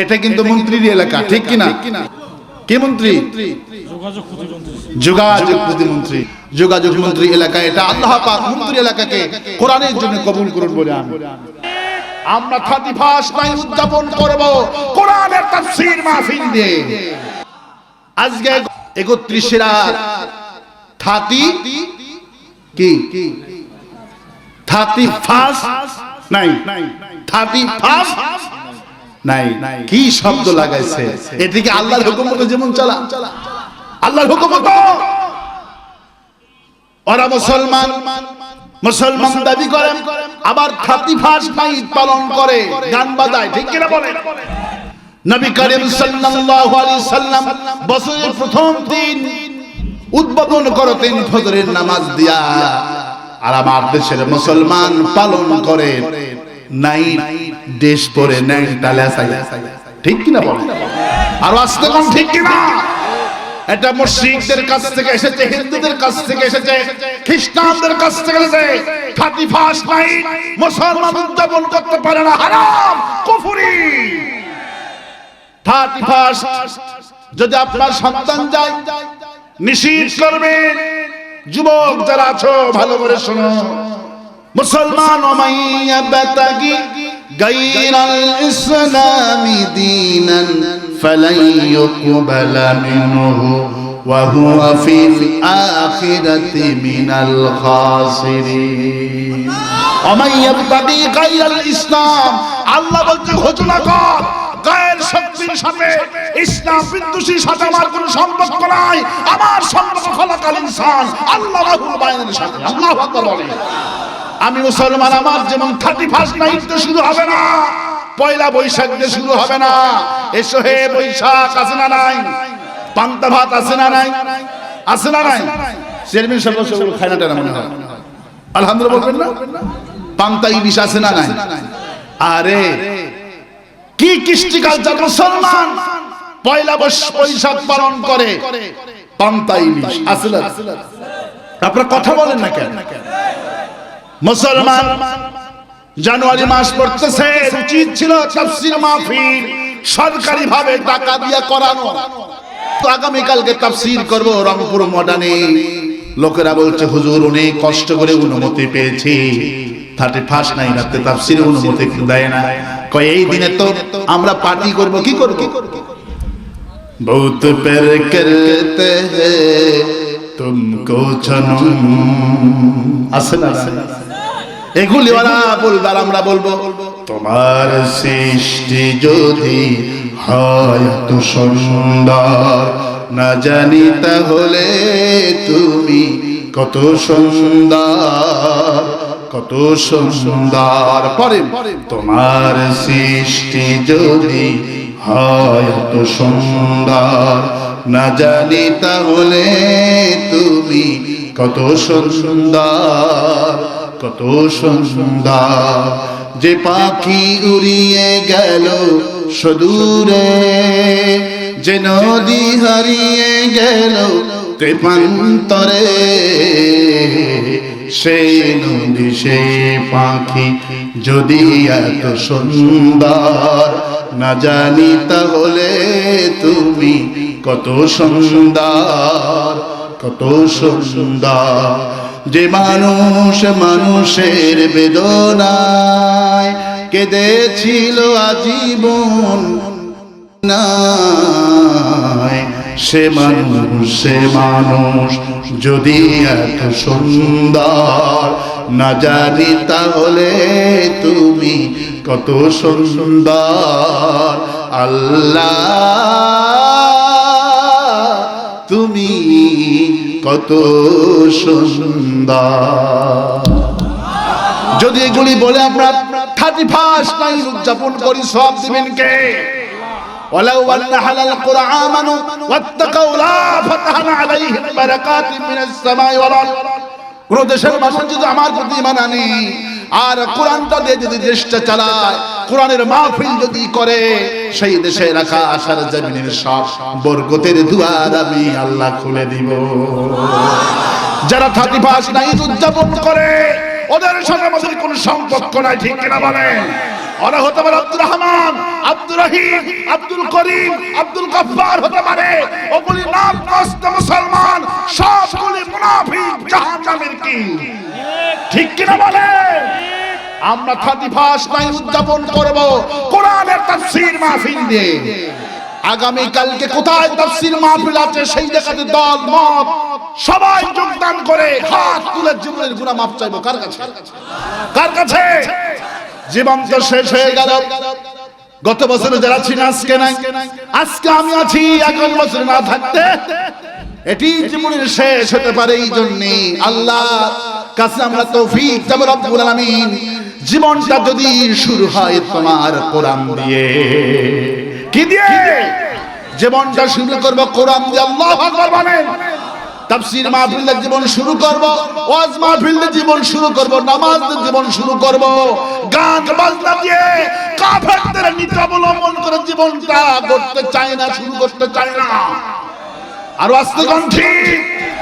এটা কিন্তু মন্ত্রীর এলাকা ঠিক কিনা? কে মন্ত্রী? যোগাযোগ প্রতিমন্ত্রী। যোগাযোগ মন্ত্রী এলাকা এটা আল্লাহ পাক মন্ত্রী এলাকাকে কোরআনের জন্য কবুল করুন বলে আমি। আমরা থার্টি ফার্স্ট নাইট উদযাপন করব কোরআনের তাফসীর মাহফিল দিয়ে। আজকে একত্রিশে রাত। থার্টি কি? থার্টি ফার্স্ট নাই। থার্টি ফার্স্ট নাই। কি শব্দ লাগাইছে? এদিকে আল্লাহর হুকুম মতো যেমন চলা। আল্লাহর হুকুম মতো ওরা মুসলমান মুসলমান দাবি করেন আবার থার্টি ফার্স্ট নাইট পালন করে, গান বাজায়, ঠিক কিনা বলে? নবী করিম সাল্লাল্লাহু আলাইহি সাল্লাম বছরের প্রথম দিন উদ্বোধন করতেন ফজরের নামাজ দিয়া, আর আমার দেশের মুসলমান পালন করে। নাইট ড্রেস পরে নাইট ডালে ঠিক কিনা বলে? আর আসতে কোন ঠিক কিনা? এটা মুশরিকদের কাছ থেকে এসেছে, হিন্দুদের কাছ থেকে এসেছে, খ্রিস্টানদের কাছ থেকে এসেছে। থার্টি ফার্স্ট নাইট মুসলমান উদযাপন করতে পারে না, হারাম, কুফরি। থার্টি ফার্স্ট যদি আপনার সন্তান যায়, নিষিদ্ধ করবেন যুবক যারা আছো, ভালো করে শোনো। মুসলমান ওমাইয়া বেতাগি غير الإسلام دينا فلن يقبل منه وهو في الآخرة من الخاسرين ومن يبتغي غير الإسلام আল্লাহ বলছে ঘোষণা কর গায়ের শক্তির সাথে ইসলাম বিদ্বেষীর সাথে আমার কোনো সম্পর্ক নাই আমার সম্পর্ক খলাকাল ইনসান আল্লাহ রাহুল বাইনের সাথে আল্লাহ আকবার বলে আমি মুসলমান, আমার যেমন থার্টি ফার্স্ট নাইট তো শুরু হবে না, পয়লা বৈশাখ দিয়ে শুরু হবে না। এসো হে বৈশাখ, আছে না নাই? পান্তা ভাত আছে না নাই? আছে না নাই? চেয়ারম্যান সাহেব সেগুলো খায় না টানা মনে হয়। আলহামদুলিল্লাহ বলবেন না? পান্তা ইলিশ আছে না নাই? আরে, কি কৃষ্টি কালচার মুসলমান? পয়লা বৈশাখ পালন করে পান্তা ইলিশ, আছে না আপনারা কথা বলেন না কেন? মুসলমান, জানুয়ারি মাস পড়তেছে উচিত ছিল তাফসির মাহফিল সরকারি ভাবে টাকা দিয়ে করানো। তো আগামীকালকে তাফসির করব রংপুর মডানে। লোকেরা বলছে, হুজুর, অনেক কষ্ট করে অনুমতি পেয়েছি। থার্টি ফার্স্ট নাই রাতে তাফসির অনুমতি দেয় না। কয়, এই দিনে তো আমরা পার্টি করব, কি করব? বহুত পের করতে তুমকো ছনম আছে না? এগুলি ওরা বলবে আমরা বলব, তোমার সৃষ্টি যদি হয় এত সুন্দর, না জানি তাহলে তুমি কত সুন্দর কত সুন্দর। পরে তোমার সৃষ্টি যদি হয় সুন্দর, না জানি তাহলে তুমি কত সুন্দর। কত সুন্দর। যে পাখি উড়িয়ে গেল সদূরে, যে নদী হারিয়ে গেল কৃপান্তরে সেই নদী, সেই পাখি যদি এত সুন্দর, না জানি তাহলে তুমি কত সুন্দর কত সুন্দর। যে মানুষ মানুষের বেদনায় কেঁদেছিল আজীবন সে মানুষ সে মানুষ যদি এত সুন্দর না জানি তাহলে তুমি কত সুন্দর। আল্লাহ কত সুন্দর যদি এগুলি বলে আমরা থার্টি ফার্স্ট নাইট উদযাপন করি সব দিবেন কে ولو أن أهل القرى آمنوا واتقوا لا فتحنا عليهم بركات من السماء والأرض কোন দেশের মানুষ যদি আমার প্রতি ইমান আনে আর কোরআনটা দিয়ে যদি দেশটা চালায় কোরআনের মাহফিল যদি করে, সেই দেশে রাখা আসার জমিনের সব বরকতের দুয়ার আমি আল্লাহ খুলে দিব। যারা থার্টি ফার্স্ট নাইট উদযাপন করে, ওদের সাথে আমাদের কোনো সম্পর্ক নাই, ঠিক কিনা বলেন? ওরা হতে পারে আব্দুর রহমান, আব্দুর রহিম, আব্দুল করিম, আব্দুল গফফার হতে পারে। ওগুলি নাম কষ্ট মুসলমান, সবগুলি মুনাফিক জাহান্নামের কি। ঠিক কিনা বলেন? আমরা থার্টি ফার্স্ট নাইন উদযাপন করব। কোরআনের তাফসীর মাহফিল দিয়ে। আগামী কালকে কোথায় তাফসীর মাহফিল আছে সেই জায়গাতে দল, মত, সবাই যোগদান করে হাত তুলে জীবনের গুনাহ মাপ চাইব। কার কাছে? কার কাছে? জীবন তো শেষ হয়ে গেল। গত বছরে যারা ছিল আজকে নাই। আজকে আমি আছি আগামী বছর না থাকতে। এটি জীবনের শেষ হতে পারে, এই জন্যে আল্লাহ কাছে আমরা তৌফিক চাবো রব্বুল আলামিন। জীবনটা যদি শুরু হয় তোমার কোরআন দিয়ে। কি দিয়ে? জীবনটা শুরু করব কোরআন দিয়ে। আল্লাহ আকবার বলেন। তাফসীর মাহফিল দিয়ে জীবন শুরু করব ওয়াজ মাহফিল দিয়ে জীবন শুরু করব নামাজ দিয়ে জীবন শুরু করব। গান বাজনা দিয়ে কাফেরদের নীতি অবলম্বন করে জীবনটা করতে চায় না শুরু করতে চায় না। আর আস্তে কণ্ঠী